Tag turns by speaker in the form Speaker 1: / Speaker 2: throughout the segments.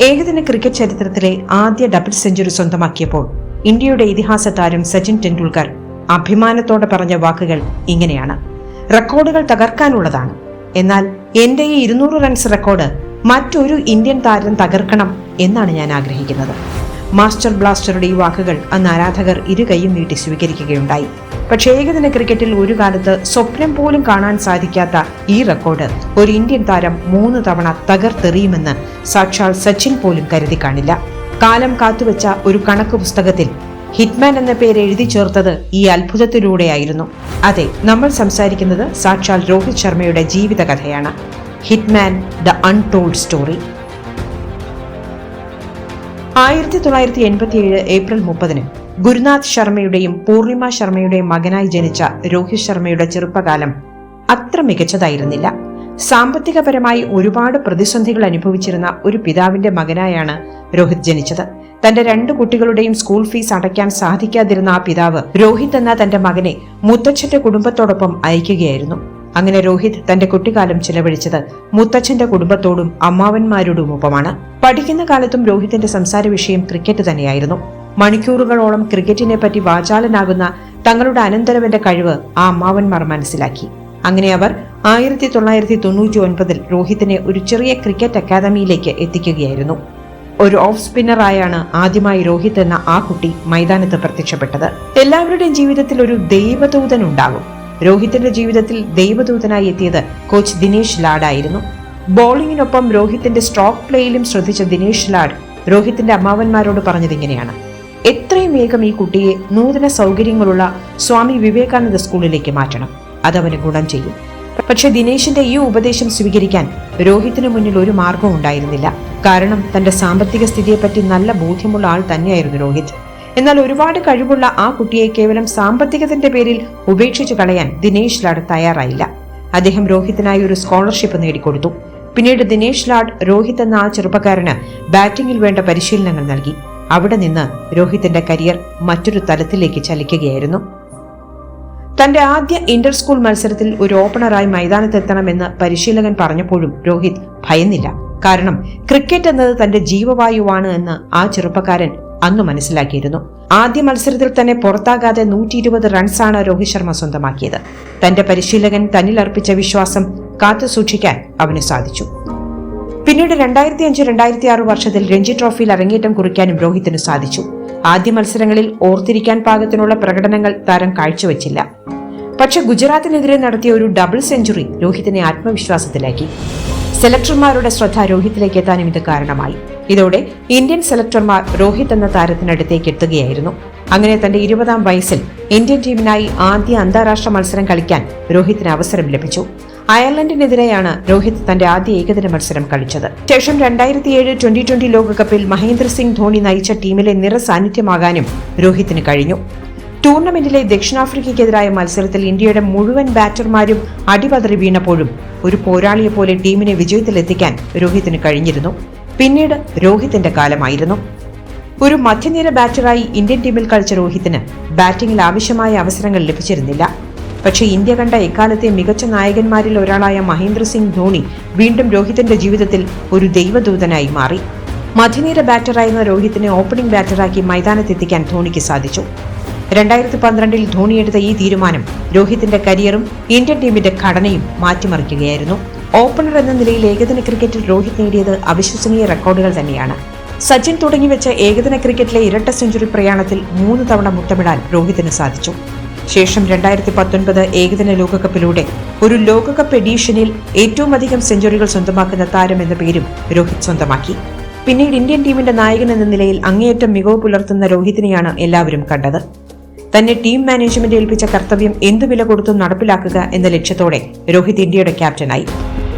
Speaker 1: ഏകദിന ക്രിക്കറ്റ് ചരിത്രത്തിലെ ആദ്യ ഡബിൾ സെഞ്ചുറി സ്വന്തമാക്കിയപ്പോൾ ഇന്ത്യയുടെ ഇതിഹാസ താരം സച്ചിൻ ടെണ്ടുൽക്കർ അഭിമാനത്തോടെ പറഞ്ഞ വാക്കുകൾ ഇങ്ങനെയാണ്. റെക്കോർഡുകൾ തകർക്കാനുള്ളതാണ്. എന്നാൽ എന്റെ ഈ ഇരുന്നൂറ് റൺസ് റെക്കോർഡ് മറ്റൊരു ഇന്ത്യൻ താരം തകർക്കണം എന്നാണ് ഞാൻ ആഗ്രഹിക്കുന്നത്. മാസ്റ്റർ ബ്ലാസ്റ്ററുടെ ഈ വാക്കുകൾ അന്ന് ആരാധകർ ഇരു കൈയും നീട്ടി സ്വീകരിക്കുകയുണ്ടായി. പക്ഷേ ഏകദിന ക്രിക്കറ്റിൽ ഒരു കാലത്ത് സ്വപ്നം പോലും കാണാൻ സാധിക്കാത്ത ഈ റെക്കോർഡ് ഒരു ഇന്ത്യൻ താരം മൂന്ന് തവണ തകർത്തെറിയുമെന്ന് സാക്ഷാൽ സച്ചിൻ പോലും കരുതി കാണില്ല. കാലം കാത്തുവെച്ച ഒരു കണക്ക് പുസ്തകത്തിൽ ഹിറ്റ്മാൻ എന്ന പേര് എഴുതി ചേർത്തത് ഈ അത്ഭുതത്തിലൂടെയായിരുന്നു. അതെ നമ്മൾ സംസാരിക്കുന്നത് സാക്ഷാൽ രോഹിത് ശർമ്മയുടെ ജീവിതകഥയാണ്. Hitman the untold story. ആയിരത്തി തൊള്ളായിരത്തി എൺപത്തിയേഴ് ഏപ്രിൽ മുപ്പതിന് ഗുരുനാഥ് ശർമ്മയുടെയും പൂർണിമ ശർമ്മയുടെയും മകനായി ജനിച്ച രോഹിത് ശർമ്മയുടെ ചെറുപ്പകാലം അത്ര മികച്ചതായിരുന്നില്ല. സാമ്പത്തികപരമായി ഒരുപാട് പ്രതിസന്ധികൾ അനുഭവിച്ചിരുന്ന ഒരു പിതാവിന്റെ മകനായാണ് രോഹിത് ജനിച്ചത്. തന്റെ രണ്ട് കുട്ടികളുടെയും സ്കൂൾ ഫീസ് അടയ്ക്കാൻ സാധിക്കാതിരുന്ന ആ പിതാവ് രോഹിത് എന്ന തന്റെ മകനെ മുത്തച്ഛന്റെ കുടുംബത്തോടൊപ്പം അയക്കുകയായിരുന്നു. അങ്ങനെ രോഹിത് തന്റെ കുട്ടിക്കാലം ചിലവഴിച്ചത് മുത്തച്ഛന്റെ കുടുംബത്തോടും അമ്മാവന്മാരോടും ഒപ്പമാണ് പഠിക്കുന്ന കാലത്തും രോഹിത്തിന്റെ സംസാര വിഷയം ക്രിക്കറ്റ് തന്നെയായിരുന്നു. മണിക്കൂറുകളോളം ക്രിക്കറ്റിനെ പറ്റി വാചാലനാകുന്ന തങ്ങളുടെ അനന്തരവന്റെ കഴിവ് ആ അമ്മാവന്മാർ മനസ്സിലാക്കി. അങ്ങനെ അവർ ആയിരത്തി തൊള്ളായിരത്തി തൊണ്ണൂറ്റി ഒൻപതിൽ രോഹിത്തിനെ ഒരു ചെറിയ ക്രിക്കറ്റ് അക്കാദമിയിലേക്ക് എത്തിക്കുകയായിരുന്നു. ഒരു ഓഫ് സ്പിന്നറായാണ് ആദ്യമായി രോഹിത് എന്ന ആ കുട്ടി മൈതാനത്ത് പ്രത്യക്ഷപ്പെട്ടത്. എല്ലാവരുടെയും ജീവിതത്തിൽ ഒരു ദൈവദൂതൻ ഉണ്ടാകും. രോഹിത്തിന്റെ ജീവിതത്തിൽ ദൈവദൂതനായി എത്തിയത് കോച്ച് ദിനേശ് ലാഡായിരുന്നു ബോളിംഗിനൊപ്പം രോഹിത്തിന്റെ സ്ട്രോക്ക് പ്ലേയിലും ശ്രദ്ധിച്ച ദിനേശ് ലാഡ് രോഹിത്തിന്റെ അമ്മാവന്മാരോട് പറഞ്ഞത് ഇങ്ങനെയാണ്. എത്രയും വേഗം ഈ കുട്ടിയെ നൂതന സൗകര്യങ്ങളുള്ള സ്വാമി വിവേകാനന്ദ സ്കൂളിലേക്ക് മാറ്റണം. അതവന് ഗുണം ചെയ്യും. പക്ഷെ ദിനേശിന്റെ ഈ ഉപദേശം സ്വീകരിക്കാൻ രോഹിത്തിന് മുന്നിൽ ഒരു മാർഗവും ഉണ്ടായിരുന്നില്ല. കാരണം തന്റെ സാമ്പത്തിക സ്ഥിതിയെപ്പറ്റി നല്ല ബോധ്യമുള്ള ആൾ തന്നെയായിരുന്നു രോഹിത്. എന്നാൽ ഒരുപാട് കഴിവുള്ള ആ കുട്ടിയെ കേവലം സാമ്പത്തികത്തിന്റെ പേരിൽ ഉപേക്ഷിച്ചു കളയാൻ ദിനേശ് ലാഡ് തയ്യാറായില്ല. അദ്ദേഹം രോഹിത്തിനായി ഒരു സ്കോളർഷിപ്പ് നേടിക്കൊടുത്തു. പിന്നീട് ദിനേശ് ലാഡ് രോഹിത് എന്ന ആ ചെറുപ്പക്കാരന് ബാറ്റിംഗിൽ വേണ്ട പരിശീലനങ്ങൾ നൽകി. അവിടെ നിന്ന് രോഹിത്തിന്റെ കരിയർ മറ്റൊരു തലത്തിലേക്ക് ചലിക്കുകയായിരുന്നു. തന്റെ ആദ്യ ഇന്റർ സ്കൂൾ മത്സരത്തിൽ ഒരു ഓപ്പണറായി മൈതാനത്തെത്തണമെന്ന് പരിശീലകൻ പറഞ്ഞപ്പോഴും രോഹിത് ഭയന്നില്ല. കാരണം ക്രിക്കറ്റ് എന്നത് തന്റെ ജീവവായുവാണ് എന്ന് ആ ചെറുപ്പക്കാരൻ അന്നു മനസ്സിലാക്കിയിരുന്നു. ആദ്യ മത്സരത്തിൽ തന്നെ പുറത്താകാതെ നൂറ്റി ഇരുപത് റൺസാണ് രോഹിത് ശർമ്മ സ്വന്തമാക്കിയത്. തന്റെ പരിശീലകൻ തന്നിൽ അർപ്പിച്ച വിശ്വാസം കാത്തു സൂക്ഷിക്കാൻ അവന് സാധിച്ചു. പിന്നീട് രണ്ടായിരത്തി അഞ്ച് രണ്ടായിരത്തി ആറ് വർഷത്തിൽ രഞ്ജി ട്രോഫിയിൽ അരങ്ങേറ്റം കുറിക്കാനും രോഹിത്തിന് സാധിച്ചു. ആദ്യ മത്സരങ്ങളിൽ ഓർത്തിരിക്കാൻ പാകത്തിനുള്ള പ്രകടനങ്ങൾ താരം കാഴ്ചവെച്ചില്ല. പക്ഷെ ഗുജറാത്തിനെതിരെ നടത്തിയ ഒരു ഡബിൾ സെഞ്ചുറി രോഹിത്തിനെ ആത്മവിശ്വാസത്തിലാക്കി. സെലക്ടർമാരുടെ ശ്രദ്ധ രോഹിത്തിലേക്ക് എത്താനും ഇത് കാരണമായി. ഇതോടെ ഇന്ത്യൻ സെലക്ടർമാർ രോഹിത് എന്ന താരത്തിനടുത്തേക്ക് എത്തുകയായിരുന്നു. അങ്ങനെ തന്റെ ഇരുപതാം വയസ്സിൽ ഇന്ത്യൻ ടീമിനായി ആദ്യ അന്താരാഷ്ട്ര മത്സരം കളിക്കാൻ രോഹിത്തിന് അവസരം ലഭിച്ചു. അയർലൻഡിനെതിരെയാണ് രോഹിത് തന്റെ ആദ്യ ഏകദിന മത്സരം കളിച്ചത്. ശേഷം രണ്ടായിരത്തി ഏഴ് ട്വന്റി ട്വന്റി ലോകകപ്പിൽ മഹേന്ദ്ര സിംഗ് ധോണി നയിച്ച ടീമിലെ നിറസാന്നിധ്യമാകാനും രോഹിത്തിന് കഴിഞ്ഞു. ടൂർണമെന്റിലെ ദക്ഷിണാഫ്രിക്കയ്ക്കെതിരായ മത്സരത്തിൽ ഇന്ത്യയുടെ മുഴുവൻ ബാറ്റർമാരും അടിപതറി വീണപ്പോഴും ഒരു പോരാളിയെ പോലെ ടീമിനെ വിജയത്തിലെത്തിക്കാൻ രോഹിത്തിന് കഴിഞ്ഞിരുന്നു. പിന്നീട് രോഹിത്തിന്റെ കാലമായിരുന്നു. ഒരു മധ്യനിര ബാറ്ററായി ഇന്ത്യൻ ടീമിൽ കളിച്ച രോഹിത്തിന് ബാറ്റിംഗിൽ ആവശ്യമായ അവസരങ്ങൾ ലഭിച്ചിരുന്നില്ല. പക്ഷേ ഇന്ത്യ കണ്ട എക്കാലത്തെ മികച്ച നായകന്മാരിൽ ഒരാളായ മഹേന്ദ്ര സിംഗ് ധോണി വീണ്ടും രോഹിത്തിന്റെ ജീവിതത്തിൽ ഒരു ദൈവദൂതനായി മാറി. മധ്യനിര ബാറ്ററായിരുന്ന രോഹിത്തിനെ ഓപ്പണിംഗ് ബാറ്ററാക്കി മൈതാനത്തെത്തിക്കാൻ ധോണിക്ക് സാധിച്ചു. രണ്ടായിരത്തി പന്ത്രണ്ടിൽ ധോണി എടുത്ത ഈ തീരുമാനം രോഹിത്തിന്റെ കരിയറും ഇന്ത്യൻ ടീമിന്റെ ഘടനയും മാറ്റിമറിക്കുകയായിരുന്നു. ഓപ്പണർ എന്ന നിലയിൽ ഏകദിന ക്രിക്കറ്റിൽ രോഹിത് നേടിയത് അവിശ്വസനീയ റെക്കോർഡുകൾ തന്നെയാണ്. സച്ചിൻ തുടങ്ങി വെച്ച ഏകദിന ക്രിക്കറ്റിലെ ഇരട്ട സെഞ്ചുറി പ്രയാണത്തിൽ മൂന്ന് തവണ മുട്ടമിടാൻ രോഹിതിന് സാധിച്ചു. ശേഷം രണ്ടായിരത്തി പത്തൊൻപത് ഏകദിന ലോകകപ്പിലൂടെ ഒരു ലോകകപ്പ് എഡീഷനിൽ ഏറ്റവും അധികം സെഞ്ചുറികൾ സ്വന്തമാക്കുന്ന താരം എന്ന പേരും രോഹിത് സ്വന്തമാക്കി. പിന്നീട് ഇന്ത്യൻ ടീമിന്റെ നായകൻ എന്ന നിലയിൽ അങ്ങേയറ്റം മികവ് പുലർത്തുന്ന രോഹിതിനെയാണ് എല്ലാവരും കണ്ടത്. തന്നെ ടീം മാനേജ്മെന്റ് ഏൽപ്പിച്ച കർത്തവ്യം എന്തു വില കൊടുത്തും നടപ്പിലാക്കുക എന്ന ലക്ഷ്യത്തോടെ രോഹിത് ഇന്ത്യയുടെ ക്യാപ്റ്റനായി.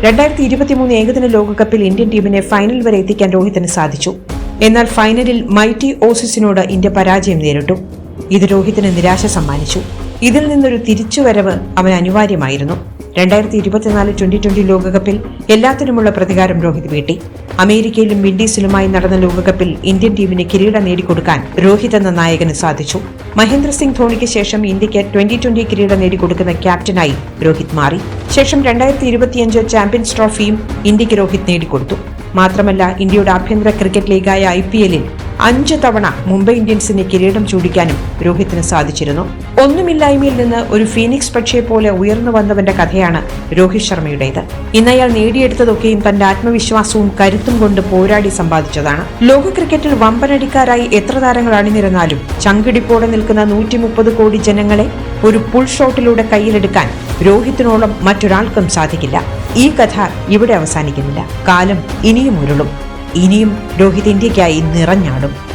Speaker 1: രണ്ടായിരത്തി ഇരുപത്തിമൂന്ന് ഏകദിന ലോകകപ്പിൽ ഇന്ത്യൻ ടീമിനെ ഫൈനൽ വരെ എത്തിക്കാൻ രോഹിത്തിന് സാധിച്ചു. എന്നാൽ ഫൈനലിൽ മൈറ്റി ഓസിസിനോട് ഇന്ത്യ പരാജയം നേരിട്ടു. ഇത് രോഹിത്തിന് നിരാശ സമ്മാനിച്ചു. ഇതിൽ നിന്നൊരു തിരിച്ചുവരവ് അവൻ അനിവാര്യമായിരുന്നു. രണ്ടായിരത്തി ഇരുപത്തിനാല് ട്വന്റി ട്വന്റി ലോകകപ്പിൽ എല്ലാത്തിനുമുള്ള പ്രതികാരം രോഹിത് വീട്ടി. അമേരിക്കയിലും വിൻഡീസിലുമായി നടന്ന ലോകകപ്പിൽ ഇന്ത്യൻ ടീമിന് കിരീടം നേടിക്കൊടുക്കാൻ രോഹിത് എന്ന നായകന് സാധിച്ചു. മഹേന്ദ്ര സിംഗ് ധോണിക്ക് ശേഷം ഇന്ത്യയ്ക്ക് ട്വന്റി ട്വന്റി കിരീടം നേടിക്കൊടുക്കുന്ന ക്യാപ്റ്റനായി രോഹിത് മാറി. ശേഷം രണ്ടായിരത്തി ഇരുപത്തിയഞ്ച് ചാമ്പ്യൻസ് ട്രോഫിയും ഇന്ത്യയ്ക്ക് രോഹിത് നേടിക്കൊടുത്തു. മാത്രമല്ല ഇന്ത്യയുടെ ആഭ്യന്തര ക്രിക്കറ്റ് ലീഗായ ഐ പി എല്ലിൽ അഞ്ച് തവണ മുംബൈ ഇന്ത്യൻസിന് കിരീടം ചൂടിക്കാനും രോഹിത്തിന് സാധിച്ചിരുന്നു. ഒന്നുമില്ലായ്മയിൽ നിന്ന് ഒരു ഫീനിക്സ് പക്ഷിയെ പോലെ ഉയർന്നു വന്നവന്റെ കഥയാണ് രോഹിത് ശർമ്മയുടേത്. ഇന്ന് അയാൾ നേടിയെടുത്തതൊക്കെയും തന്റെ ആത്മവിശ്വാസവും കരുത്തും കൊണ്ട് പോരാടി സമ്പാദിച്ചതാണ്. ലോക ക്രിക്കറ്റിൽ വമ്പനടിക്കാരായി എത്ര താരങ്ങൾ അണിനിരന്നാലും ചങ്കിടിപ്പോടെ നിൽക്കുന്ന നൂറ്റി മുപ്പത് കോടി ജനങ്ങളെ ഒരു പുൾ ഷോട്ടിലൂടെ കയ്യിലെടുക്കാൻ രോഹിത്തിനോളം മറ്റൊരാൾക്കും സാധിക്കില്ല. ഈ കഥ ഇവിടെ അവസാനിക്കുന്നില്ല. കാലം ഇനിയും ഉരുളും. ഇനിയും രോഹിത് ഇന്ത്യക്കായി നിറഞ്ഞാടും.